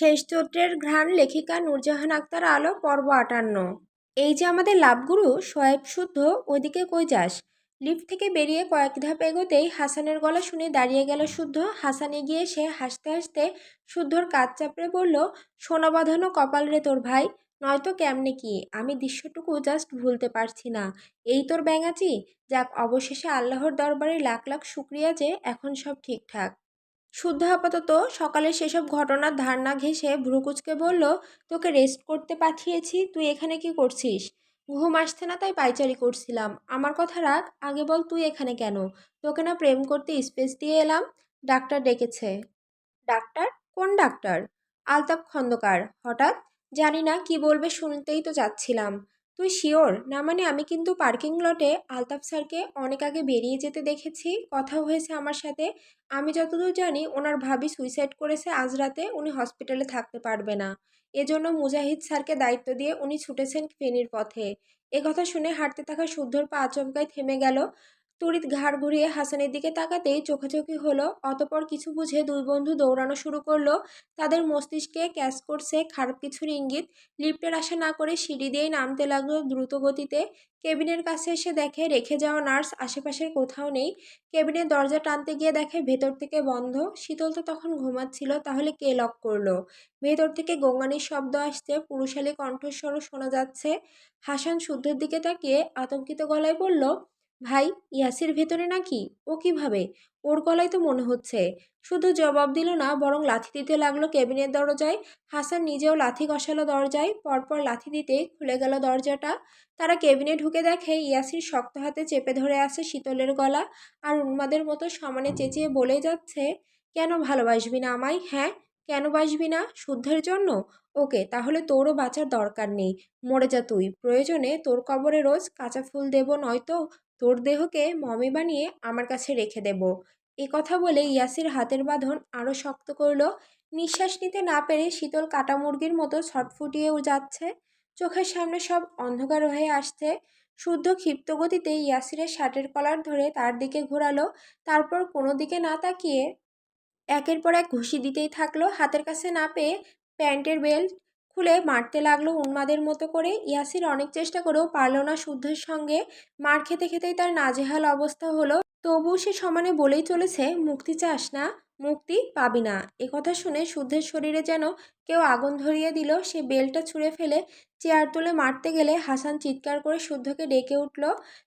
শেষ চরিত্রের ঘ্রাণ লেখিকা নূরজাহান আক্তার আলো পর্ব আটান্ন। এই যে আমাদের লাভগুরু সোয়েব শুদ্ধ, ওইদিকে কই যাস? লিফট থেকে বেরিয়ে কয়েক ধাপ এগোতেই হাসানের গলা শুনে দাঁড়িয়ে গেল শুদ্ধ। হাসান এগিয়ে সে হাসতে হাসতে শুদ্ধর কাজ চাপড়ে বলল, সোনা বাঁধানো কপাল রে তোর ভাই, নয়তো কেমনে কি? আমি দৃশ্যটুকু জাস্ট ভুলতে পারছি না। এই তোর ব্যাঙাচি? যাক, অবশেষে আল্লাহর দরবারে লাখ লাখ শুক্রিয়া যে এখন সব ঠিকঠাক। শুদ্ধ আপাতত সকালে সেসব ঘটনার ধারণা ঘেঁষে ভ্রুকুচকে বলল, তোকে রেস্ট করতে পাঠিয়েছি, তুই এখানে কি করছিস? ঘুম আসছে না, তাই পাইচারি করছিলাম। আমার কথা রাখ, আগে বল তুই এখানে কেন? তোকে না প্রেম করতে স্পেস দিয়ে এলাম। ডাক্তার ডেকেছে। ডাক্তার? কোন ডাক্তার? আলতাপ খন্দকার। হঠাৎ? জানি না, কি বলবে শুনতেই তো যাচ্ছিলাম তুই শিওর? না মানে আমি কিন্তু পার্কিং লটে আলতাফ স্যারকে অনেক আগে বেরিয়ে যেতে দেখেছি কথা হয়েছে আমার সাথে। আমি যতদূর জানি ওনার ভাবি সুইসাইড করেছে আজ রাতে, উনি হসপিটালে থাকতে পারবে না। এজন্য মুজাহিদ স্যারকে দায়িত্ব দিয়ে উনি ছুটেছেন ফেনীর পথে। এ কথা শুনে হাঁটতে থাকা শুদ্ধর পা আচমকায় থেমে গেল। তড়িৎ ঘাড় ঘুরিয়ে হাসানের দিকে তাকাতেই চোখাচোখি হলো। অতপর কিছু বুঝে দুই বন্ধু দৌড়ানো শুরু করল। তাদের মস্তিষ্কে ক্যাচ করছে খারাপ কিছুর ইঙ্গিত। লিফটের আশা না করে সিঁড়ি দিয়েই নামতে লাগল দ্রুত গতিতে কেবিনের কাছে এসে দেখে রেখে যাওয়া নার্স আশেপাশের কোথাও নেই। কেবিনের দরজা টানতে গিয়ে দেখে ভেতর থেকে বন্ধ। শীতল তো তখন ঘুমাচ্ছিল, তাহলে কে লক করল? ভেতর থেকে গঙ্গানির শব্দ আসছে, পুরুষালী কণ্ঠস্বরও শোনা যাচ্ছে। হাসান শুদ্ধের দিকে তাকিয়ে আতঙ্কিত গলায় বলল ভাই, ইয়াসির ভেতরে নাকি? ও কীভাবে? ওর গলায় তো মনে হচ্ছে। শুধু জবাব দিল না, বরং লাথি দিতে লাগল কেবিনের দরজায়। হাসান নিজেও লাথি কষালো দরজায়। পরপর লাথি দিতে খুলে গেল দরজাটা। তারা কেবিনে ঢুকে দেখে ইয়াসির শক্ত হাতে চেপে ধরে আছে শীতলের গলা আর উন্মাদের মতো সমানে চেঁচিয়ে বলে যাচ্ছে, কেন ভালোবাসবি না আমায়? হ্যাঁ? কেন বাসবি না? শুদ্ধের জন্য? ওকে, তাহলে তোরও বাঁচার দরকার নেই। মরে যা তুই। প্রয়োজনে তোর কবরে রোজ কাঁচা ফুল দেব নয়তো তোর দেহকে মমি বানিয়ে আমার কাছে রেখে দেব। এ কথা বলে ইয়াসির হাতের বাঁধন আরও শক্ত করল। নিঃশ্বাস নিতে না পেরে শীতল কাটা মুরগির মতো ছটফুটিয়েও যাচ্ছে। চোখের সামনে সব অন্ধকার হয়ে আসছে। শুদ্ধ ক্ষিপ্ত গতিতে ইয়াসিরের শার্টের কলার ধরে তার দিকে ঘোরালো। তারপর কোনো দিকে না তাকিয়ে একের পর এক ঘুষি দিতেই থাকল। হাতের কাছে না পেয়ে প্যান্টের বেল্ট খুলে মারতে লাগল উন্মাদের মতো করে। ইয়াসির অনেক চেষ্টা করেও পারল না শুদ্ধের সঙ্গে। মার খেতে খেতেই তার নাজেহাল অবস্থা হলো। তবুও সে সমানে বলেই চলেছে, মুক্তি চাস না, মুক্তি পাবি না। কথা শুনে শুদ্ধের শরীরে যেন কেউ আগুন ধরিয়ে দিল, সে বেলটা ছুঁড়ে ফেলে চেয়ার তুলে মারতে গেলে হাসান চিৎকার করে শুদ্ধকে ডেকে উঠল।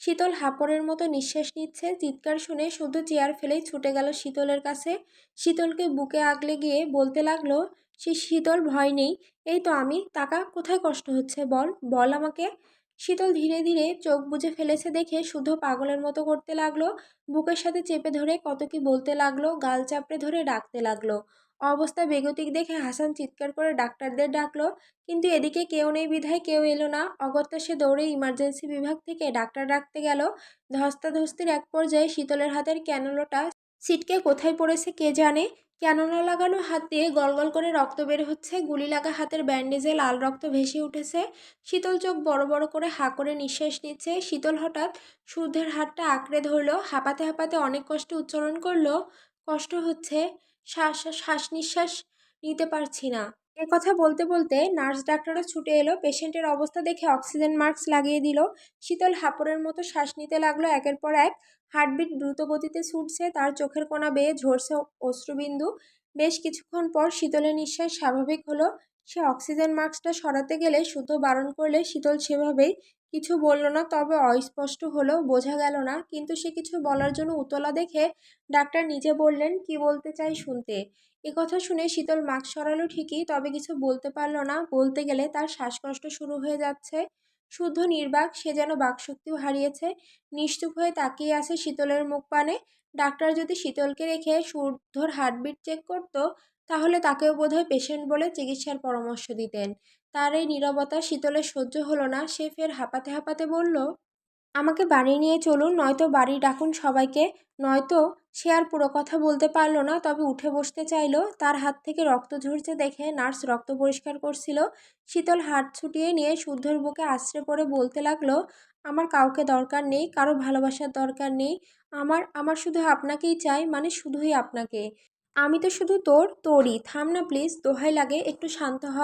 শীতল হাপড়ের মতো নিঃশ্বাস নিচ্ছে। চিৎকার শুনে শুদ্ধ চেয়ার ফেলেই ছুটে গেল শীতলের কাছে। শীতলকে বুকে আগলে গিয়ে বলতে লাগল সে শীতল ভয় নেই। এই তো আমি। তাকা কোথায় কষ্ট হচ্ছে বল? বল আমাকে। শীতল ধীরে ধীরে চোখ বুজে ফেলেছে দেখে শুধু পাগলের মতো করতে লাগল। বুকের সাথে চেপে ধরে কত কি বলতে লাগল, গাল চাপড়ে ধরে ডাকতে লাগল। অবস্থা বেগতিক দেখে হাসান চিৎকার করে ডাক্তারদের ডাকলো। কিন্তু এদিকে কেউ নেই বিধায়, কেউ এলো না। অগত্যা সে দৌড়ে ইমার্জেন্সি বিভাগ থেকে ডাক্তার ডাকতে গেল। ধস্তাধস্তির এক পর্যায়ে শীতলের হাতের ক্যানোলোটা সিটকে কোথায় পড়েছে কে জানে? ক্যানোলা লাগানো হাত দিয়ে গলগল করে রক্ত বের হচ্ছে, গুলি লাগা হাতের ব্যান্ডেজে লাল রক্ত ভেসে উঠেছে। শীতল চোখ বড় বড় করে হা করে নিঃশ্বাস নিচ্ছে। শীতল হঠাৎ শুদ্ধের হাতটা আঁকড়ে ধরলো, হাঁপাতে হাঁপাতে অনেক কষ্ট উচ্চারণ করল। কষ্ট হচ্ছে, শ্বাস শ্বাস নিঃশ্বাস নিতে পারছি না। এ কথা বলতে বলতে নার্স ডাক্তারও ছুটে এলো। পেশেন্টের অবস্থা দেখে অক্সিজেন মাস্ক লাগিয়ে দিল। শীতল হাপড়ের মতো শ্বাস নিতে লাগল একের পর এক। হার্টবিট দ্রুত গতিতে ছুটছে, তার চোখের কোনা বেয়ে ঝরছে অশ্রুবিন্দু। বেশ কিছুক্ষণ পর শীতলের নিঃশ্বাস স্বাভাবিক হলো। সে অক্সিজেন মাস্কটা সরাতে গেলে শুধু বারণ করলে শীতল সেভাবেই কিছু বলল না, তবে অস্পষ্ট হলো, বোঝা গেল না। কিন্তু সে কিছু বলার জন্য উতলা দেখে ডাক্তার নিজে বললেন, কি বলতে চাই শুনতে? কথা শুনে শীতল মাস্ক সরালো ঠিকই, তবে কিছু বলতে পারল না। বলতে গেলে তার শ্বাসকষ্ট শুরু হয়ে যাচ্ছে। শুদ্ধ নির্বাক, সে যেন বাকশক্তিও হারিয়েছে। নিশ্চুপ হয়ে তাকিয়ে আছে শীতলের মুখ পানে। ডাক্তার যদি শীতলকে রেখে শুদ্ধর হার্টবিট চেক করতো তাহলে তাকেও বোধহয় পেশেন্ট বলে চিকিৎসার পরামর্শ দিতেন। তার এই নীরবতা শীতলে সহ্য হলো না, সে ফের হাঁপাতে হাঁপাতে বলল, আমাকে বাড়ি নিয়ে চলুন, নয়তো বাড়ি ডাকুন সবাইকে, নয়তো সে আর পুরো কথা বলতে পারল না, তবে উঠে বসতে চাইলো। তার হাত থেকে রক্ত ঝরছে দেখে নার্স রক্ত পরিষ্কার করছিল। শীতল হাত ছুটিয়ে নিয়ে শুদ্ধর বুকে আশ্রে পড়ে বলতে লাগল, আমার কাউকে দরকার নেই, কারও ভালোবাসার দরকার নেই। আমার আমার শুধু আপনাকেই চাই মানে শুধুই আপনাকে। আমি তো শুধু তোর, তোরই। থাম না প্লিজ দোহাই লাগে, একটু শান্ত হ।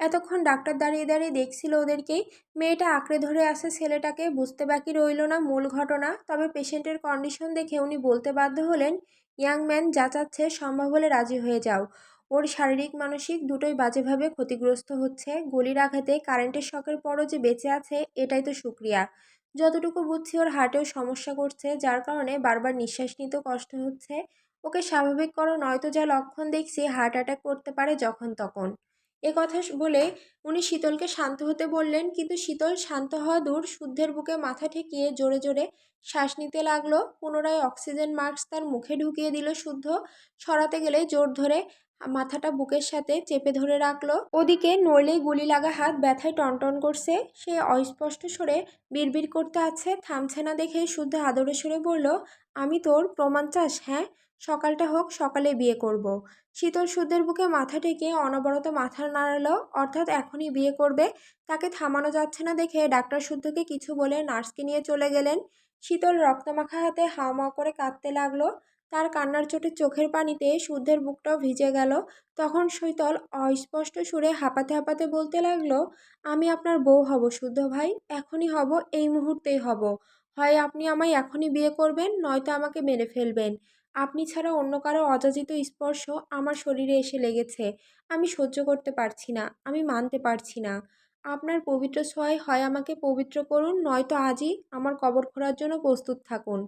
এতক্ষণ ডাক্তার দাঁড়িয়ে দাঁড়িয়ে দেখছিল ওদেরকেই মেয়েটা আঁকড়ে ধরে আসে ছেলেটাকে, বুঝতে বাকি রইল না মূল ঘটনা। তবে পেশেন্টের কন্ডিশন দেখে উনি বলতে বাধ্য হলেন ইয়াং ম্যান যা চাচ্ছে সম্ভব হলে রাজি হয়ে যাও। ওর শারীরিক, মানসিক দুটোই বাজেভাবে ক্ষতিগ্রস্ত হচ্ছে। গলির আঘাতে কারেন্টের শখের পরও যে বেঁচে আছে, এটাই তো সুক্রিয়া। যতটুকু বুঝছি ওর হার্টেও সমস্যা করছে, যার কারণে বারবার নিঃশ্বাস নিতেও কষ্ট হচ্ছে। ওকে স্বাভাবিক করো, নয়তো যা লক্ষণ দেখছি হার্ট অ্যাটাক করতে পারে যখন তখন। এ কথা বলে উনি শীতলকে শান্ত হতে বললেন, কিন্তু শীতল শান্ত হওয়া দূর শুদ্ধের বুকে মাথা ঠেকিয়ে জোরে জোরে শ্বাস নিতে লাগল, পুনরায় অক্সিজেন মাস্ক তার মুখে ঢুকিয়ে দিল শুদ্ধ, সরাতে গেলে জোর ধরে মাথাটা বুকের সাথে চেপে ধরে রাখল। ওদিকে নড়লেই গুলি লাগা হাত ব্যথায় টনটন করছে, সে অস্পষ্ট সরে বিড়বিড় করতে আছে, থামছে না দেখে শুদ্ধ আদরে সরে বলল, আমি তোর প্রমাণ চাস হ্যাঁ? সকালটা হোক, সকালে বিয়ে করব। শীতল শুদ্ধের বুকে মাথা টেকে অনবরত মাথা নাড়ালো, অর্থাৎ এখনই বিয়ে করবে। তাকে থামানো যাচ্ছে না দেখে ডাক্তার শুদ্ধকে কিছু বলে নার্সকে নিয়ে চলে গেলেন। শীতল রক্তমাখা হাতে হাওমাও করে কাঁদতে লাগল। তার কান্নার চোটে চোখের পানিতে শুদ্ধের বুকটাও ভিজে গেল। তখন শীতল অস্পষ্ট সুরে হাঁপাতে হাঁপাতে বলতে লাগল, আমি আপনার বউ হব শুদ্ধ ভাই, এখনই হব, এই মুহূর্তেই হব। হয় আপনি আমায় এখনই বিয়ে করবেন, নয়তো আমাকে মেরে ফেলবেন। আপনি ছাড়া অন্য কারও অযাচিত স্পর্শ আমার শরীরে এসে লেগেছে। আমি সহ্য করতে পারছি না, আমি মানতে পারছি না। আপনার পবিত্র ছোঁয়ায় হয় আমাকে পবিত্র করুন, নয়তো আজই আমার কবর খোঁড়ার জন্য প্রস্তুত থাকুন।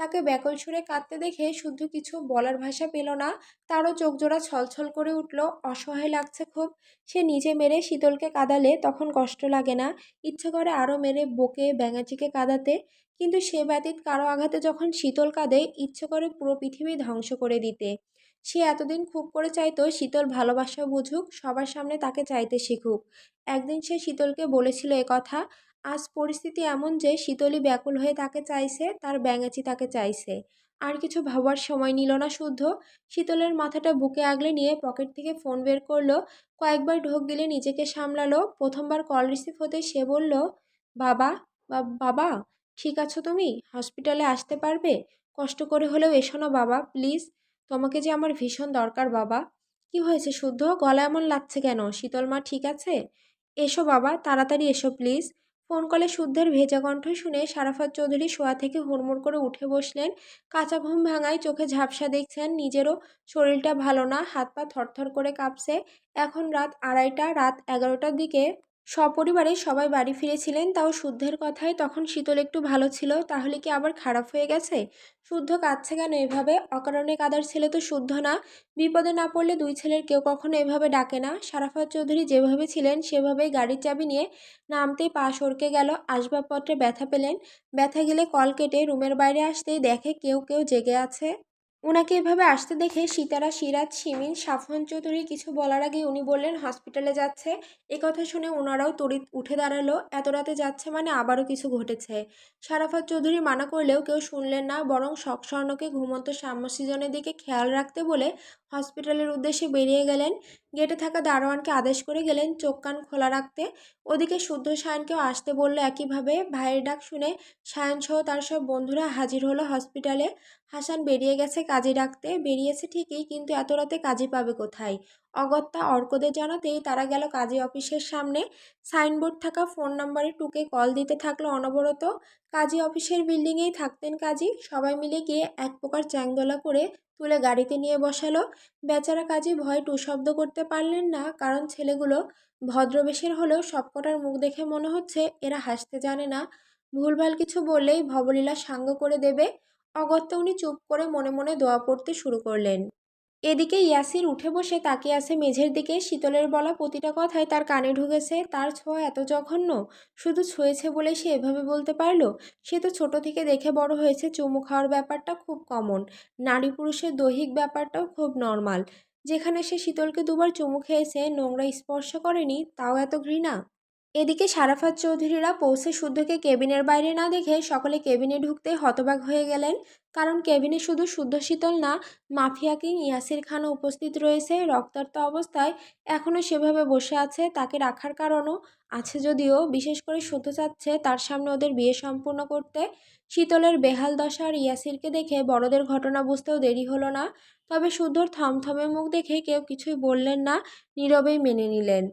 তাকে ব্যাকল সুরে কাঁদতে দেখে শুদ্ধ কিছু বলার ভাষা পেল না, তারও চোখজোড়া ছলছল করে উঠল, অসহায় লাগছে খুব। সে নিজে মেরে শীতলকে কাঁদালে তখন কষ্ট লাগে না, ইচ্ছে করে আরও মেরে বকে ব্যাঙাচিকে কাঁদাতে। কিন্তু সে ব্যতীত কারও আঘাতে যখন শীতল কাঁদে, ইচ্ছে করে পুরো পৃথিবী ধ্বংস করে দিতে। সে এতদিন খুব করে চাইতো শীতল ভালোবাসা বুঝুক, সবার সামনে তাকে চাইতে শিখুক। একদিন সে শীতলকে বলেছিল কথা আজ পরিস্থিতি এমন যে শীতলই ব্যাকুল হয়ে তাকে চাইছে, তার ব্যাঙাচি তাকে চাইছে। আর কিছু ভাবার সময় নিল না শুদ্ধ। শীতলের মাথাটা বুকে আগলে নিয়ে পকেট থেকে ফোন বের করল। কয়েকবার ঢোক গিলে নিজেকে সামলালো। প্রথমবার কল রিসিভ হতে সে বলল, বাবা বাবা, ঠিক আছো তুমি? হসপিটালে আসতে পারবে? কষ্ট করে হলেও এসো না বাবা, প্লিজ। তোমাকে যে আমার ভীষণ দরকার বাবা। কি হয়েছে শুদ্ধ? গলা এমন লাগছে কেন? শীতল মা, ঠিক আছে? এসো বাবা, তাড়াতাড়ি এসো, প্লিজ। ফোন কলে শুদ্ধের ভেজা কণ্ঠ শুনে সারাফাত চৌধুরী শোয়া থেকে হুড়মুড় করে উঠে বসলেন। কাঁচা ঘুম ভাঙায় চোখে ঝাপসা দেখছেন নিজেরও। শরীরটা ভালো না, হাত পা থরথর করে কাঁপছে। এখন রাত আড়াইটা, রাত এগারোটার দিকে সপরিবারে সবাই বাড়ি ফিরেছিলেন, তাও শুদ্ধের কথায় তখন শীতল একটু ভালো ছিল, তাহলে কি আবার খারাপ হয়ে গেছে? শুদ্ধ কাঁদছে কেন এভাবে? অকারণে কাদার ছেলে তো শুদ্ধ না। বিপদে না পড়লে দুই ছেলের কেউ কখনো এভাবে ডাকে না। সারাফাত চৌধুরী যেভাবে ছিলেন, সেভাবেই গাড়ির চাবি নিয়ে নামতেই পা সরকে গেল। আসবাবপত্রে ব্যথা পেলেন। ব্যথা গেলে কল কেটে রুমের বাইরে আসতেই দেখে কেউ কেউ জেগে আছে। ওনাকে এভাবে আসতে দেখে সীতারা, সিরাজ সিমিন সাফন চৌধুরী কিছু বলার আগে উনি বললেন, হসপিটালে যাচ্ছে। এ কথা শুনে ওনারাও তড়িৎ উঠে দাঁড়াল। এত রাতে যাচ্ছে মানে আবারও কিছু ঘটেছে। সারাফাত চৌধুরী মানা করলেও কেউ শুনলেন না, বরং শখ স্বর্ণকে ঘুমন্ত সাম্য সিজনের দিকে খেয়াল রাখতে বলে হসপিটালের উদ্দেশ্যে বেরিয়ে গেলেন। গেটে থাকা দারোয়ানকে আদেশ করে গেলেন চোখ কান খোলা রাখতে। ওদিকে শুদ্ধ সায়নকেও আসতে বলল একইভাবে। ভাইয়ের ডাক শুনে সায়নসহ তার সব বন্ধুরা হাজির হলো হসপিটালে। হাসান বেরিয়ে গেছে কাজে ডাকতে বেরিয়েছে ঠিকই, কিন্তু এত রাতে কাজে পাবে কোথায়? অগত্যা অর্কদের জানাতেই তারা গেল কাজী অফিসের সামনে। সাইনবোর্ড থাকা ফোন নাম্বারে টুকে কল দিতে থাকল অনবরত। কাজী অফিসের বিল্ডিংয়েই থাকতেন কাজী। সবাই মিলে গিয়ে এক প্রকার চ্যাংদোলা করে তুলে গাড়িতে নিয়ে বসালো। বেচারা কাজী ভয় টু শব্দ করতে পারলেন না, কারণ ছেলেগুলো ভদ্রবেশের হলেও সবকটার মুখ দেখে মনে হচ্ছে এরা হাসতে জানে না। ভুলভাল কিছু বললেই ভবলীলা সাঙ্গ করে দেবে। অগত্যা উনি চুপ করে মনে মনে দোয়া পড়তে শুরু করলেন। এদিকে ইয়াসির উঠে বসে তাকিয়ে আছে মেঝের দিকে। শীতলের বলা প্রতিটা কথায় তার কানে ঢুকেছে, তার ছোঁয়া এত জঘন্য, শুধু ছুঁয়েছে বলে সে এভাবে বলতে পারল? সে তো ছোট থেকে দেখে বড় হয়েছে, চুমু খাওয়ার ব্যাপারটা খুব কমন। নারী পুরুষের দৈহিক ব্যাপারটাও খুব নর্মাল। যেখানে সে শীতলকে দুবার চুমু খেয়েছে, নোংরা স্পর্শ করেনি, তাও এত ঘৃণা। এদিকে সারাফাত চৌধুরীরা পৌঁছে শুদ্ধকে কেবিনের বাইরে না দেখে সকলে কেবিনে ঢুকতে হতবাক হয়ে গেলেন। কারণ কেবিনে শুধু শুদ্ধ শীতল না, মাফিয়া কিং ইয়াসির খানও উপস্থিত রয়েছে। রক্তাক্ত অবস্থায় এখনও সেভাবে বসে আছে তাকে রাখার কারণও আছে যদিও। বিশেষ করে শুদ্ধ চাচ্ছে তার সামনে ওদের বিয়ে সম্পূর্ণ করতে। শীতলের বেহাল দশা আর ইয়াসিরকে দেখে বড়দের ঘটনা বুঝতেও দেরি হলো না। তবে শুদ্ধর থমথমে মুখ দেখে কেউ কিছুই বললেন না, নীরবেই মেনে নিলেন।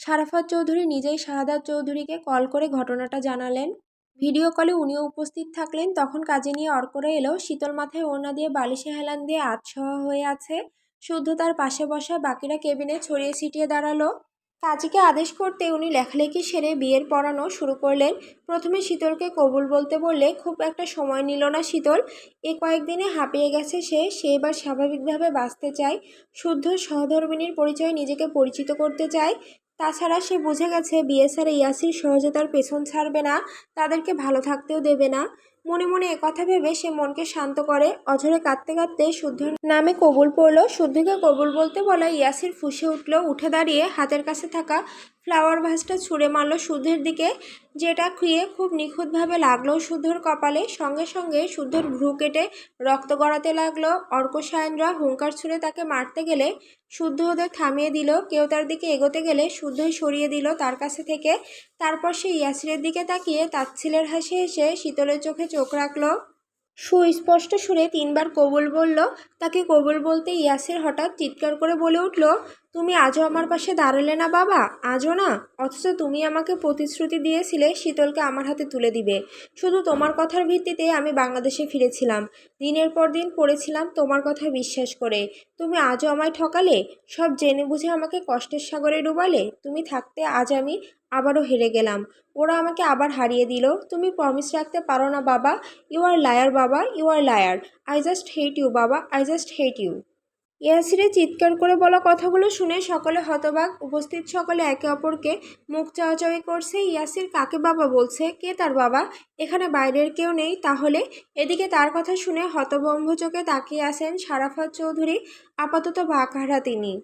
সারাফাত চৌধুরী নিজেই শাহাদাত চৌধুরীকে কল করে ঘটনাটা জানালেন। ভিডিও কলে উনিও উপস্থিত থাকলেন। তখন কাজে নিয়ে অর্করা এলো শীতল মাথায় ওড়না দিয়ে বালিশে হেলান দিয়ে আতসহা হয়ে আছে। শুদ্ধ তার পাশে বসা বাকিরা কেবিনে ছড়িয়ে ছিটিয়ে দাঁড়াল। কাজীকে আদেশ করতে উনি লেখালেখি সেরে বিয়ের পড়ানো শুরু করলেন। প্রথমে শীতলকে কবুল বলতে বললে, খুব একটা সময় নিল না শীতল। এ কয়েকদিনে হাঁপিয়ে গেছে সে সে এবার স্বাভাবিকভাবে বাঁচতে চায়। শুদ্ধ সহধর্মিনীর পরিচয় নিজেকে পরিচিত করতে চায়। তাছাড়া সে বুঝে গেছে, বিয়ে সারে ইয়াসির সহজে তার পেছন ছাড়বে না, তাদেরকে ভালো থাকতেও দেবে না। মনে মনে একথা ভেবে সে মনকে শান্ত করে। অঝরে কাঁদতে কাঁদতে শুদ্ধর নামে কবুল পড়ল। শুদ্ধকে কবুল বলতে বলা ইয়াসির ফুসে উঠল। উঠে দাঁড়িয়ে হাতের কাছে থাকা ফ্লাওয়ার ভাসটা ছুঁড়ে মারল শুদ্ধের দিকে, যেটা খুঁয়ে খুব নিখুঁতভাবে লাগল শুদ্ধর কপালে। সঙ্গে সঙ্গে শুদ্ধর ভ্রু কেটে রক্ত গড়াতে লাগল। অর্ক সায়নরা হুঙ্কার ছুঁড়ে তাকে মারতে গেলে শুদ্ধ ওদের থামিয়ে দিল। কেউ তার দিকে এগোতে গেলে শুদ্ধই সরিয়ে দিল তার কাছে থেকে। তারপর সে ইয়াসিরের দিকে তাকিয়ে তাচ্ছিলের হাসি হেসে শীতলের চোখে চোখ রাখল। সুস্পষ্ট সুরে তিনবার কবুল বলল। তাকে কবুল বলতে ইয়াসির হঠাৎ চিৎকার করে বলে উঠল তুমি আজও আমার পাশে দাঁড়ালে না বাবা? আজও না। অথচ তুমি আমাকে প্রতিশ্রুতি দিয়েছিলে শীতলকে আমার হাতে তুলে দিবে। শুধু তোমার কথার ভিত্তিতে আমি বাংলাদেশে ফিরেছিলাম। দিনের পর দিন পড়েছিলাম তোমার কথা বিশ্বাস করে। তুমি আজও আমায় ঠকালে? সব জেনে বুঝে আমাকে কষ্টের সাগরে ডুবালে? তুমি থাকতে আজ আমি আবারও হেরে গেলাম। ওরা আমাকে আবার হারিয়ে দিল। তুমি প্রমিস রাখতে পারো না বাবা। ইউ আর লায়ার বাবা। You are liar I just hate you বাবা। আই জাস্ট হেট ইউ ইয়াসিরের চিৎকার করে বলা কথাগুলো শুনে সকলে হতবাক। উপস্থিত সকলে একে অপরকে মুখ চাওয়াচাওয়ি করছে। ইয়াসির কাকে বাবা বলছে? কে তার বাবা? এখানে বাইরের কেউ নেই। তাহলে এদিকে তার কথা শুনে হতবম্ভ চোখে তাকিয়ে আসেন সারাফাত চৌধুরী, আপাতত বাকহারা তিনি।